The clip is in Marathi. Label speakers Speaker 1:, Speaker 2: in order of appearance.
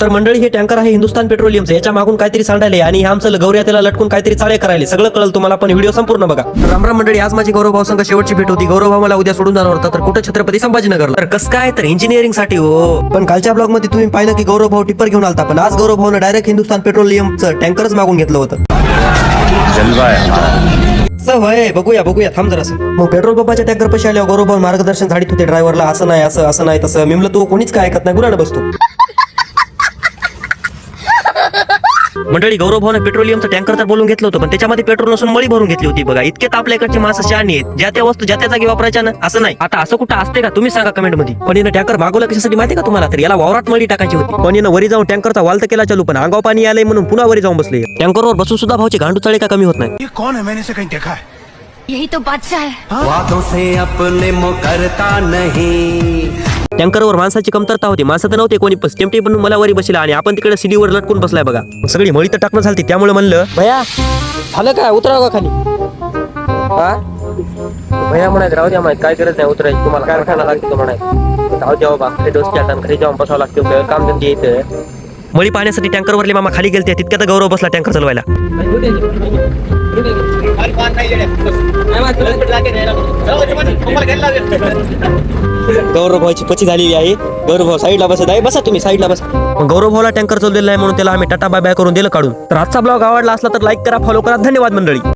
Speaker 1: तर मंडळी हे टँकर आहे हिंदुस्थान पेट्रोलियमचं. याच्या मागून काहीतरी सांडायले आणि हे आमचं गौऱ्या त्याला लटकून काहीतरी चाळे करायले सगळं कळलं तुम्हाला पण व्हिडिओ संपूर्ण बघा. रामराम मंडळी आज माझी गौरव भाऊ संघ शेवटची भेट होती. गौरव भाऊ मला उद्या सोडून जाणार होता तर कुठं छत्रपती संभाजीनगरला? तर कसं काय? तर इंजिनिअरिंगसाठी हो. पण कालच्या ब्लॉगमध्ये तुम्ही पाहिलं की गौरव भाऊ टिप्पर घेऊन आलता पण आज गौरव भाऊनं डायरेक्ट हिंदुस्थान पेट्रोलियमचं टँकरच मागून घेतलं होतं.
Speaker 2: है.
Speaker 1: सवय बघूया बघूया थांब जरा मग पेट्रोल पंपाच्या टँकर पैसे आल्यावर गौरव भाऊ मार्गदर्शन झाडीत होते ड्रायव्हरला असं नाही असं असं नाही तसं. मी म्हणलं तू कोणीच काय ऐकत नाही गुराड बसतो. मंडळी गौरव भाऊने पेट्रोलियमचं टँकर तर बोलून घेतलं होतं पण त्याच्यामध्ये पेट्रोल नसून मळी भरून घेतली होती बघा. इतके आपल्या इकडचे माणसं शहाणी आहेत. ज्या त्या वस्तू ज्या त्या जागी वापरायच्या ना असं नाही. आता असं कुठं असते का? तुम्ही सांगा कमेंटमध्ये पण यानं टँकर मागवलं कशासाठी माहिती का तुम्हाला? तर याला वावरात मळी टाकायची होती. पण यानं वरी जाऊन टँकरचा वाल तर केला चालू पण अंगाव पाणी आलंय म्हणून पुन्हा वरी जाऊन बसले. टँकरवर बसून सुद्धा भाऊचे गांडू चळे का कमी होत नाही.
Speaker 3: कौन है? मैंने कहीं देखा है।
Speaker 4: यही तो बादशाह है?
Speaker 5: वादों से अपने मुकरता नहीं।
Speaker 1: टँकरवर माणसाची कमतरता होती. माणसं तर नव्हते कोणी पण टेमटे पण मला वरी बसला आणि आपण तिकडे सिडीवर लटकून बसलाय बघा. सगळी मळी तर टाकणं झाली त्यामुळे म्हणलं भया झालं काय? उतरा का खाली. हा? भया म्हणायचं राहू द्या माहीत काय करत नाही उतरायची. तुम्हाला कारखाना लागतो म्हणायचं. राहू द्या बाबा घरी डोस घ्या घरी जाऊन बसावं लागतं काम धंदे येतं मळी पाहण्यासाठी टँकरवरले मामा खाली गेलते तितक्यात गौरव बसला टँकर चालवायला. गौरव भाऊची पची झालेली आहे. गौरव भाऊ साईडला बसत आहे. बसा तुम्ही साईडला बसा. गौरव भाऊला टँकर चाललेला आहे म्हणून त्याला आम्ही टाटा बाय बाय करून दिलं काढून. तर आजचा ब्लॉग आवडला असला तर लाईक करा फॉलो करा. धन्यवाद मंडळी.